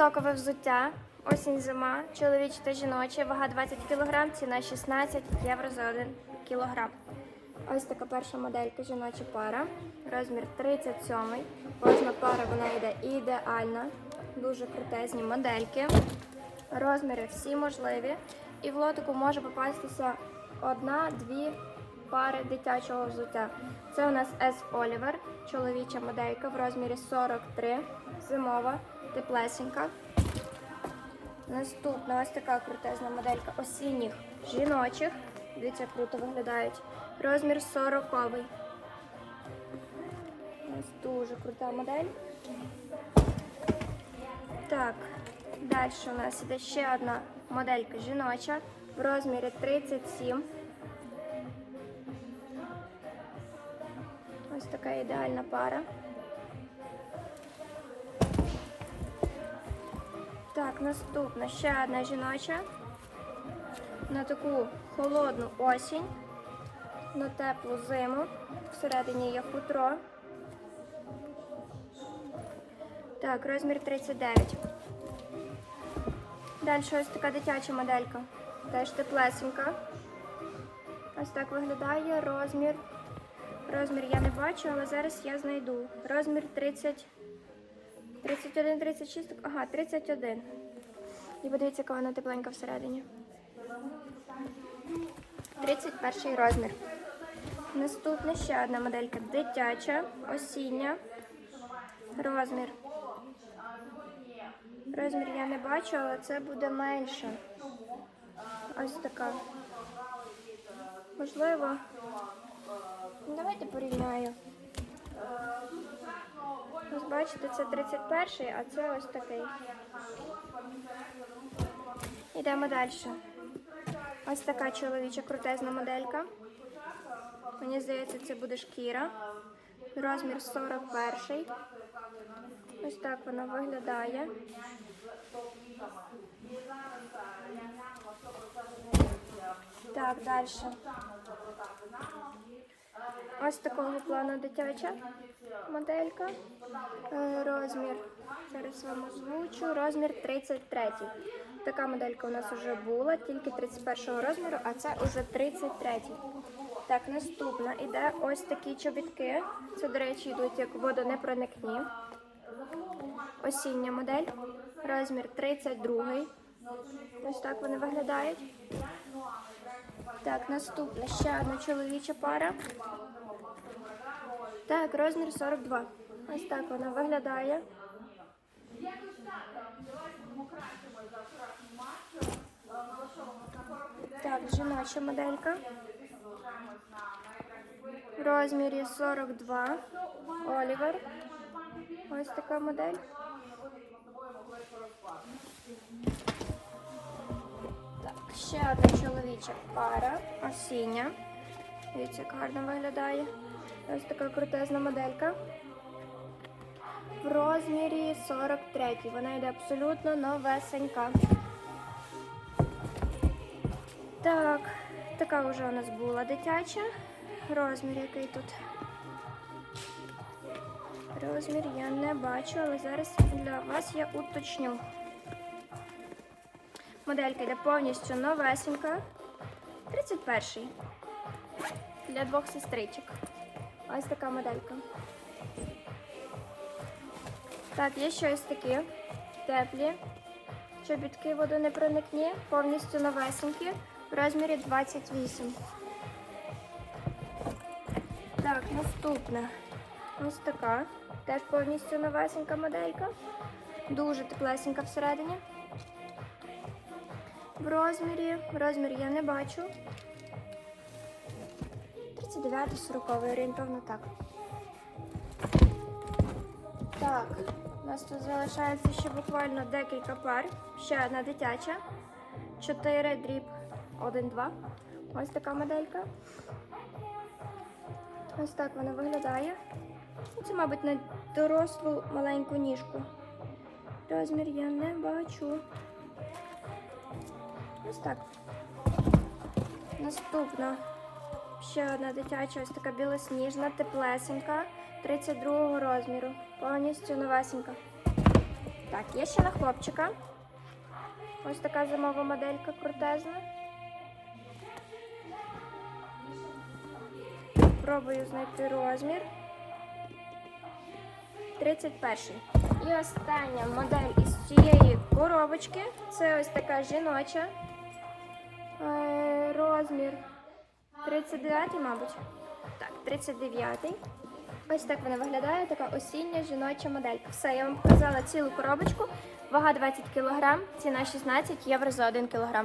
Стокове взуття, осінь зима, чоловіче та жіноче, вага 20 кг, ціна 16 євро за 1 кг. Ось така перша моделька жіноча пара, розмір 37. Кожна пара вона йде ідеальна, дуже крутезні модельки. Розміри всі можливі. І в лотику може попастися одна-дві пари дитячого взуття. Це у нас S Oliver, чоловіча моделька в розмірі 43, зимова, теплесенька. Наступна ось така крутезна моделька осінніх жіночих. Дивіться, круто виглядають. Розмір 40. Ось дуже крута модель. Так, далі у нас іде ще одна моделька жіноча в розмірі 37. Ось така ідеальна пара. Так, наступна ще одна жіноча. На таку холодну осінь, на теплу зиму. Всередині є хутро. Так, розмір 39. Далі ось така дитяча моделька. Теж теплесенька. Ось так виглядає розмір. Розмір я не бачу, але зараз я знайду. Розмір 30. 31, 36, ага, 31. І подивіться, яка вона тепленька всередині. 31 розмір. Наступна ще одна моделька дитяча, осіння. Розмір. Розмір я не бачу, але це буде менше. Ось така. Можливо. Ну, Давайте порівняю. Бачите, це 31, а це ось такий. Йдемо далі. Ось така чоловіча крутезна моделька. Мені здається, це буде шкіра. Розмір 41. Ось так вона виглядає. Так, далі. Ось такого плану дитяча моделька. Е, Розмір, зараз вам озвучу, розмір 33. Така моделька у нас вже була, тільки 31 розміру, а це вже 33. Так, наступна іде ось такі чобітки. Це, до речі, йдуть як водонепроникні. Осіння модель, розмір 32. Ось так вони виглядають. Так, наступна ще одна чоловіча пара. Так, розмір 42. Ось так вона виглядає. Так, жіноча моделька. В розмірі 42. Олівер. Ось така модель. Так, ще одна чоловіча пара. Осіння. Дивіться, як гарно виглядає. Ось така крутезна моделька. В розмірі 43. Вона йде абсолютно новесенька. Так, така вже у нас була дитяча. Розмір який тут. Розмір я не бачу, але зараз для вас я уточню. Моделька йде повністю новесенька. 31 для двох сестричок. Ось така моделька. Так, є ще ось такі теплі. Чобітки водонепроникні, повністю новесенькі, в розмірі 28. Так, наступна. Ось така. Теж повністю новесенька моделька. Дуже теплесенька всередині. В розмірі. Розмір я не бачу. 39 40 орієнтовно так. Так, у нас тут залишається ще буквально декілька пар. Ще одна дитяча. 4 дріб 1-2. Ось така моделька. Ось так вона виглядає. Це, мабуть, на дорослу маленьку ніжку. Розмір я не бачу. Ось так. Наступна. Ще одна дитяча, ось така білосніжна, теплесенька, 32 розміру. Повністю новесенька. Так, є ще на хлопчика. Ось така зимова моделька крутезна. Пробую знайти розмір. 31. І остання модель із цієї коробочки. Це ось така жіноча. Е, Розмір 39, мабуть. Так, 39. Ось так вона виглядає, така осіння жіноча моделька. Все, я вам показала цілу коробочку. Вага 20 кг, ціна 16 євро за 1 кг.